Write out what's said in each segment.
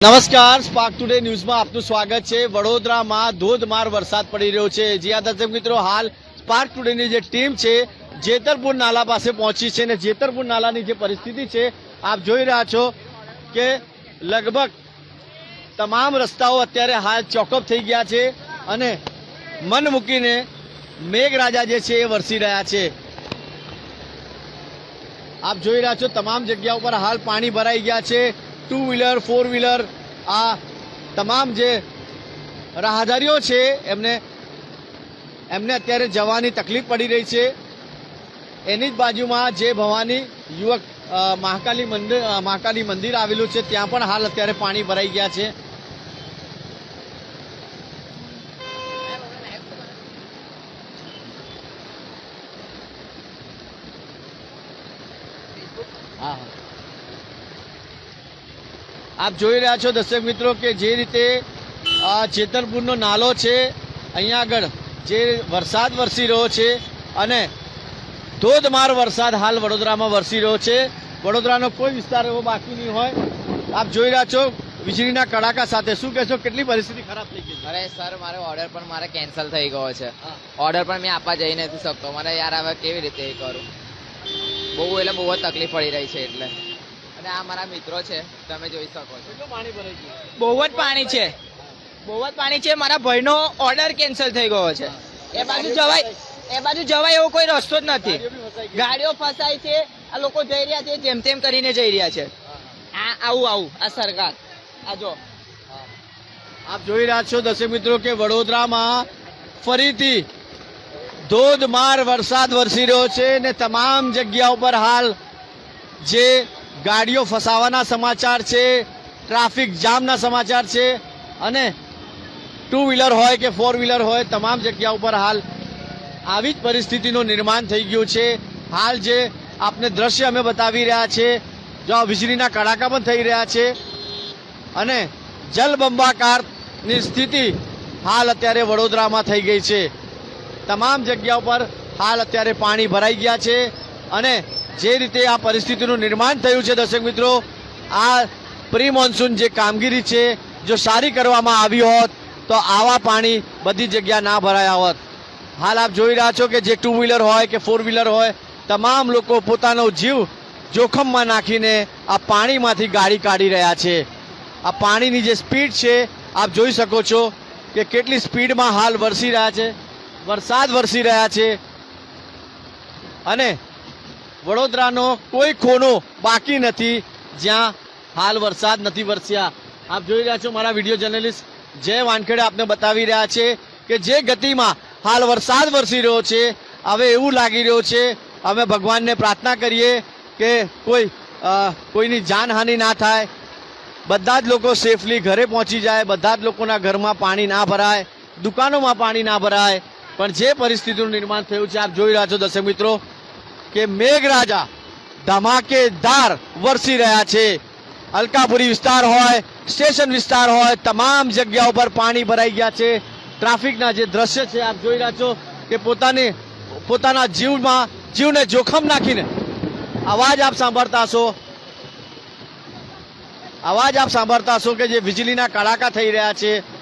નમસ્કાર spark today ન્યૂઝમાં આપનું સ્વાગત છે. વડોદરામાં ધોધમાર વરસાદ પડી રહ્યો છે. જ્યાં દર્શક મિત્રો, હાલ સ્પાર્ક ટુડેની જે ટીમ છે, જેતરપુર નાલા પાસે પહોંચી છે અને જેતરપુર નાલાની જે પરિસ્થિતિ છે, આપ જોઈ રહ્યા છો કે લગભગ તમામ રસ્તાઓ અત્યારે હાલ ચોકઅપ થઈ ગયા છે અને મન મૂકીને મેઘરાજા જે છે એ વરસી રહ્યા છે. આપ જોઈ રહ્યા છો, તમામ જગ્યા ઉપર હાલ પાણી ભરાઈ ગયા છે. ટુ વ્હીલર ફોર વ્હીલર આ તમામ જે રાહદારીઓ છે, એમને એમને અત્યારે જવાની તકલીફ પડી રહી છે. એની જ બાજુમાં જે ભવાની યુવક મહાકાલી મંદિર મહાકાલી મંદિર આવેલું છે, ત્યાં પણ હાલ અત્યારે પાણી ભરાઈ ગયા છે. આપ જોઈ રહ્યા છો દર્શક મિત્રો કે જે રીતે આ જેતરપુરનો નાલો છે અહીંયા આગળ જે વરસાદ વરસી રહ્યો છે અને ધોધમાર વરસાદ હાલ વડોદરામાં વરસી રહ્યો છે. વડોદરાનો કોઈ વિસ્તાર એવો બાકી નહીં હોય. આપ જોઈ રહ્યા છો વીજળીના કડાકા સાથે. શું કહેશો કેટલી પરિસ્થિતિ ખરાબ થઈ ગઈ અરે સર મારો ઓર્ડર પણ મારે કેન્સલ થઈ ગયો છે. ઓર્ડર પણ મેં આપવા જઈ નથી શકતો. મને યાર હવે કેવી રીતે એ કરું? બહુ એટલે બહુ જ તકલીફ પડી રહી છે એટલે. અને આ મારા મિત્રો છે તમે જોઈ શકો છો. પાણી ભરાઈ ગયું? બહુ જ પાણી છે. બહુ જ પાણી છે. મારા ભાઈનો ઓર્ડર કેન્સલ થઈ ગયો છે. એ બાજુ જવાય એ બાજુ જવાય એવો કોઈ રસ્તો જ નથી. ગાડીઓ ફસાય છે. આ લોકો જઈ રહ્યા છે જેમ તેમ કરીને જઈ રહ્યા છે. આ આવું આવું આ સરકાર. આ જો. આપ જોઈ રહ્યા છો દર્શક મિત્રો કે વડોદરામાં ફરીથી ધોધમાર વરસાદ વરસી રહ્યો છે ને તમામ જગ્યા ઉપર હાલ જે ગાડીઓ ફસાવાના સમાચાર છે, ટ્રાફિક જામના સમાચાર છે અને ટુ વ્હીલર હોય કે ફોર વ્હીલર હોય, તમામ જગ્યા ઉપર હાલ આવી જ પરિસ્થિતિનું નિર્માણ થઈ ગયું છે. હાલ જે આપને દ્રશ્ય અમે બતાવી રહ્યા છે, જો વીજળીના કડાકા પણ થઈ રહ્યા છે અને જલબંબાકારની સ્થિતિ હાલ અત્યારે વડોદરામાં થઈ ગઈ છે. તમામ જગ્યા ઉપર હાલ અત્યારે પાણી ભરાઈ ગયા છે અને જે રીતે આ પરિસ્થિતિનું નિર્માણ થયું છે, દર્શક મિત્રો, આ પ્રી મોન્સૂન જે કામગીરી છે, જો સારી કરવામાં આવી હોત, તો આવા પાણી બધી જગ્યા ના ભરાયા હોત. હાલ આપ જોઈ રહ્યા છો કે જે ટુ વ્હીલર હોય કે ફોર વ્હીલર હોય, તમામ લોકો પોતાનો જીવ જોખમમાં નાખીને આ પાણીમાંથી ગાડી કાઢી રહ્યા છે. આ પાણીની જે સ્પીડ છે, આપ જોઈ શકો છો કે કેટલી સ્પીડમાં હાલ વરસી રહ્યા છે, વરસાદ વરસી રહ્યા છે. અને વડોદરાનો કોઈ ખૂણો બાકી નથી, જ્યાં હાલ વરસાદ નથી વરસ્યા. આપ જોઈ રહ્યા છો મારા વીડિયો જર્નલિસ્ટ. જય વાનખેડે આપને બતાવી રહ્યા છે કે જે ગતિમાં હાલ વરસાદ વરસી રહ્યો છે, હવે એવું લાગી રહ્યો છે, અમે ભગવાનને પ્રાર્થના કરીએ કે કોઈ કોઈની જાનહાનિ ના થાય. બધા જ લોકો સેફલી ઘરે પહોંચી જાય, બધા જ લોકોના ઘરમાં પાણી ના ભરાય, દુકાનોમાં પાણી ના ભરાય. પણ જે પરિસ્થિતિનું નિર્માણ થયું છે, આપ જોઈ રહ્યા છો દર્શક મિત્રો કે મેઘરાજા ધમાકેદાર વરસી રહ્યા છે. અલકાપુરી વિસ્તાર હોય, સ્ટેશન વિસ્તાર હોય, તમામ જગ્યા ઉપર પાણી ભરાઈ ગયા છે. ટ્રાફિકના જે દ્રશ્ય છે, આપ જોઈ રહ્યા છો કે પોતાને, પોતાના જીવમાં, જીવને જોખમ નાખીને, અવાજ આપ સાંભળતા હશો. અવાજ આપ સાંભળતા હશો કે જે વીજળીના કડાકા થઈ રહ્યા છે.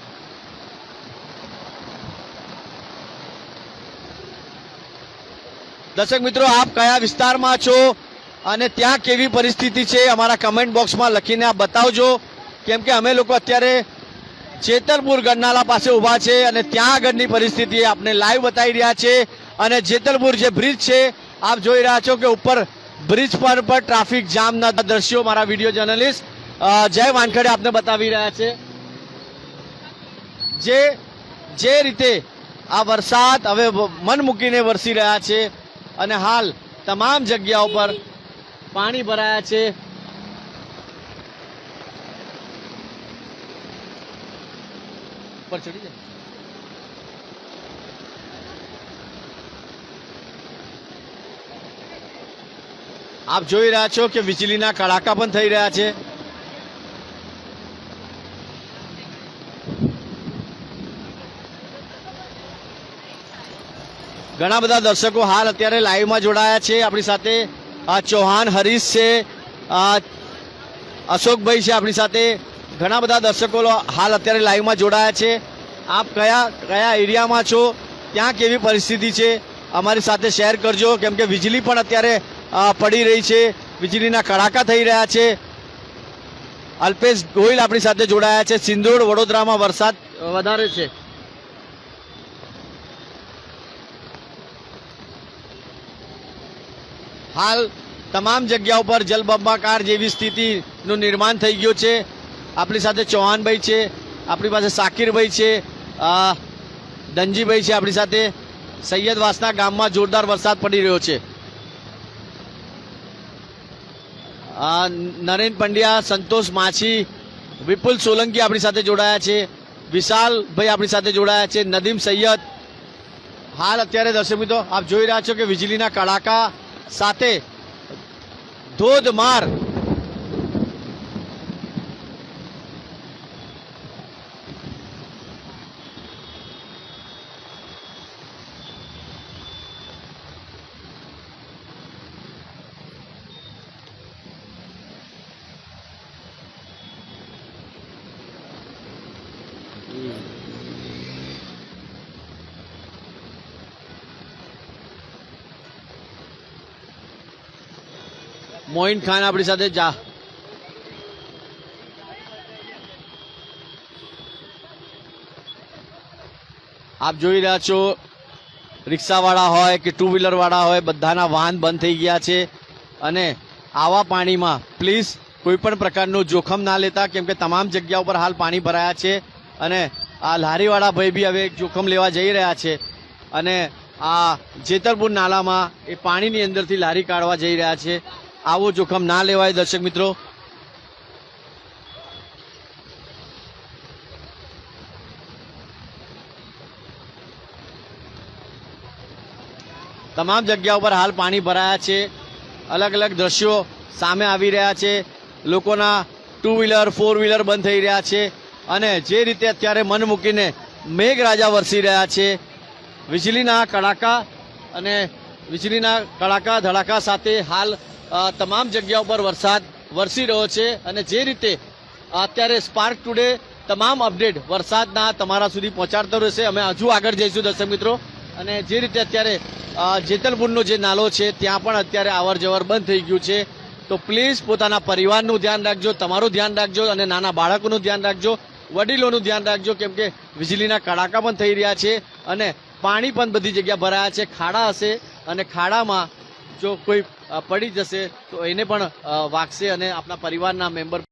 દર્શક મિત્રો, આપ કયા વિસ્તારમાં છો અને ત્યાં કેવી પરિસ્થિતિ છે, અમારા કમેન્ટ બોક્સમાં લખીને આપ બતાવજો. કેમ કે અમે લોકો અત્યારે જેતલપુર ગરનાલા પાસે ઊભા છે અને ત્યાં આગળની પરિસ્થિતિ આપને લાઈવ બતાવી રહ્યા છે. અને જેતલપુર જે બ્રિજ છે, આપ જોઈ રહ્યા છો કે ઉપર બ્રિજ પર પણ ટ્રાફિક જામના દ્રશ્યો મારા વીડિયો જર્નલિસ્ટ જય વાનખડે આપને બતાવી રહ્યા છે. જે જે રીતે આ વરસાદ હવે મન મૂકીને વરસી રહ્યા છે અને હાલ તમામ જગ્યાઓ પર પાણી ભરાયા છે. આપ જોઈ રહ્યા છો કે વીજળીના કડાકા પણ થઈ રહ્યા છે. ઘણા બધા દર્શકો હાલ અત્યારે લાઈવમાં જોડાયા છે. આપણી સાથે ચૌહાણ, હરીશ છે અશોકભાઈ છે આપણી સાથે. ઘણા બધા દર્શકો હાલ અત્યારે લાઈવમાં જોડાયા છે. આપ કયા કયા એરિયામાં છો? ત્યાં કેવી પરિસ્થિતિ છે? અમારી સાથે શેર કરજો. કેમ કે વીજળી પણ અત્યારે પડી રહી છે. વીજળીના કડાકા થઈ રહ્યા છે. અલ્પેશ ગોહિલ આપણી સાથે જોડાયા છે. સિંદોડ, વડોદરામાં વરસાદ વધારે છે. હાલ તમામ જગ્યા ઉપર જલબંબાકાર જેવી સ્થિતિનું નિર્માણ થઈ ગયું છે. આપણી સાથે ચૌહાણભાઈ છે આપણી પાસે સાકીરભાઈ છે અ, છે આપણી સાથે. સૈયદવાસના ગામમાં જોરદાર વરસાદ પડી રહ્યો છે. નરેન પંડ્યા સંતોષ માછી વિપુલ સોલંકી આપણી સાથે જોડાયા છે. વિશાલભાઈ આપણી સાથે જોડાયા છે. નદીમ સૈયદ. હાલ અત્યારે દર્શક મિત્રો આપ જોઈ રહ્યા છો કે વીજળીના કડાકા સાથે ધોધમાર મોઇન ખાન આપણી સાથે જા. આપ જોઈ રહ્યા છો, રિક્ષાવાળા હોય કે ટુ વ્હીલરવાળા હોય, બધાના વાહન બંધ થઈ ગયા છે. અને આવા પાણીમાં પ્લીઝ કોઈપણ પ્રકારનું જોખમ ના લેતા, કેમ કે તમામ જગ્યા ઉપર હાલ પાણી ભરાયા છે. અને આ લારીવાળા ભાઈ બી હવે જોખમ લેવા જઈ રહ્યા છે. અને આ જેતરપુર નાલામાં એ પાણીની અંદરથી લારી કાઢવા જઈ રહ્યા છે. આવો જોખમ ના લેવાય દર્શક મિત્રો. તમામ જગ્યા ઉપર હાલ પાણી ભરાયા છે. અલગ અલગ દ્રશ્યો સામે આવી રહ્યા છે. લોકોના ટુ વ્હીલર ફોર વ્હીલર બંધ થઈ રહ્યા છે અને જે રીતે અત્યારે મન મૂકીને મેઘરાજા વરસી રહ્યા છે. વીજળીના કડાકા અને વીજળીના કડાકા, ધડાકા સાથે હાલ તમામ જગ્યા ઉપર વરસાદ વરસી રહ્યો છે અને જે રીતે અત્યારે સ્પાર્ક ટુડે તમામ અપડેટ વરસાદના તમારા સુધી પહોંચાડતો રહેશે. અમે હજુ આગળ જઈશું દર્શક મિત્રો. અને જે રીતે અત્યારે જેતલપુરનો જે નાલો છે, ત્યાં પણ અત્યારે જવર બંધ થઈ ગયું છે. તો પ્લીઝ પોતાના પરિવારનું ધ્યાન રાખજો, તમારું ધ્યાન રાખજો અને નાના બાળકોનું ધ્યાન રાખજો. વડીલોનું ધ્યાન રાખજો, કેમ કે વીજળીના કડાકા પણ થઈ રહ્યા છે અને પાણી પણ બધી જગ્યા ભરાયા છે. ખાડા હશે અને ખાડામાં જો કોઈ પડી જશે તો એને પણ વાગશે અને આપણા પરિવારના મેમ્બર